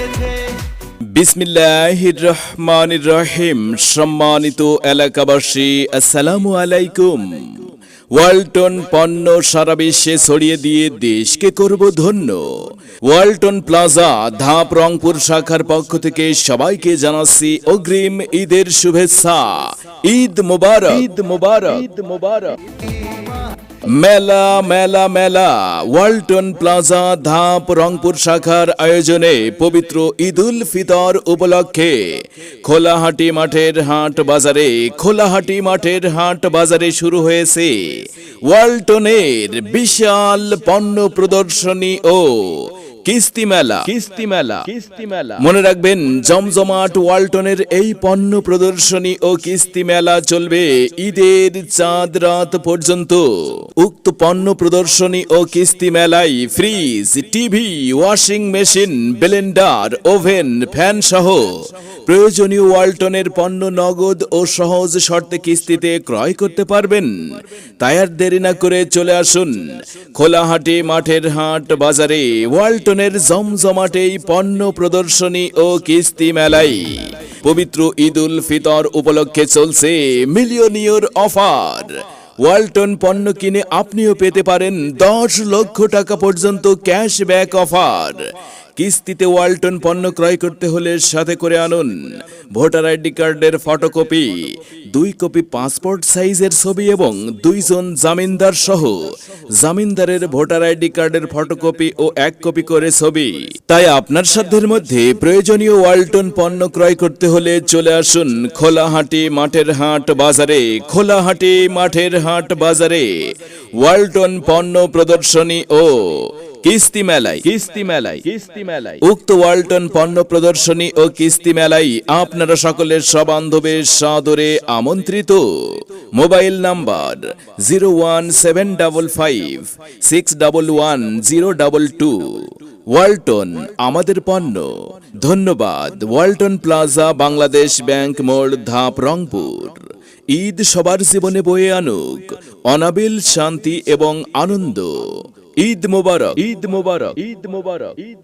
এসেছে বিসমিল্লাহির রহিম সম্মানিত এলাকাবাসী, আসসালামু আলাইকুম। ওয়ালটন পণ্য সারা বিশ্বে ছড়িয়ে দিয়ে দেশকে করব ধন্য। ওয়ালটন প্লাজা, ধাপ রংপুর শাখার পক্ষ থেকে সবাইকে জানাচ্ছি অগ্রিম ঈদের শুভেচ্ছা। ঈদ মোবারক। ঈদ মোবারক। ঈদ মোবারক। মেলা মেলা মেলা। ওয়ালটন প্লাজা, ধাপ, রংপুর শাখার আয়োজনে পবিত্র ঈদুল ফিতর উপলক্ষে খোলাহাটি মাঠের হাট বাজারে, খোলাহাটি মাঠের হাট বাজারে শুরু হয়েছে। ওয়ালটনের বিশাল পণ্য প্রদর্শনী ও কিস্তি মেলা। কিস্তি মেলা। কিস্তি মেলা। মনে রাখবেন জমজমাট ওয়ালটনের এই পণ্য প্রদর্শনী ও কিস্তি মেলা চলবে ঈদের চাঁদ রাত পর্যন্ত। উক্ত পণ্য প্রদর্শনী ও কিস্তি মেলায় fridge TV washing machine blender oven fan সহ প্রয়োজনীয় ওয়ালটনের পণ্য নগদ ও সহজ শর্তে কিস্তিতে ক্রয় করতে পারবেন। তাই আর দেরি না করে চলে আসুন। খোলাহাটি মাঠের হাট বাজারে ওয়ালটনের জমজমাট পণ্য প্রদর্শনী ও কিস্তি মেলাই। পবিত্র ঈদ উল ফিতর উপলক্ষে চলছে মিলিয়নিয়র অফার। ওয়ালটন পণ্য কিনে আপনিও পেতে পারেন দশ লক্ষ টাকা পর্যন্ত ক্যাশব্যাক অফার। কিস্তিতে ওয়ালটন পণ্য ক্রয় করতে হলে সাথে করে আনুন। ভোটার আইডি কার্ডের ফটোকপি, দুই কপি পাসপোর্ট সাইজের ছবি এবং দুইজন জামিনদার সহ। জামিনদারের ভোটার আইডি কার্ডের ফটোকপি ও এক কপি করে ছবি। তাই আপনার সাধ্যের মধ্যে প্রয়োজনীয় ওয়ালটন পণ্য ক্রয় করতে হলে চলে আসুন খোলাহাটি মাঠের হাট বাজারে। খোলাহাটি মাঠের হাট বাজারে। ওয়ালটন পণ্য প্রদর্শনী ও কিস্তি মেলায়। কিস্তি মেলায়। কিস্তি মেলায়। উক্ত ওয়ালটন পণ্য প্রদর্শনী ও কিস্তি মেলাই আপনারা সকলের সবান্ধবের সাদরে আমন্ত্রিত। Mobile number zero one seven double five six double one zero double two. Walton, আমাদের পণ্য। ধন্যবাদ, ওয়ালটন প্লাজা, বাংলাদেশ ব্যাংক মোড়, ধাপ, রংপুর। ঈদ সবার জীবনে বয়ে আনুক, অনাবিল শান্তি এবং আনন্দ। ঈদ মোবারক ঈদ মোবারক ঈদ মোবারক, ঈদ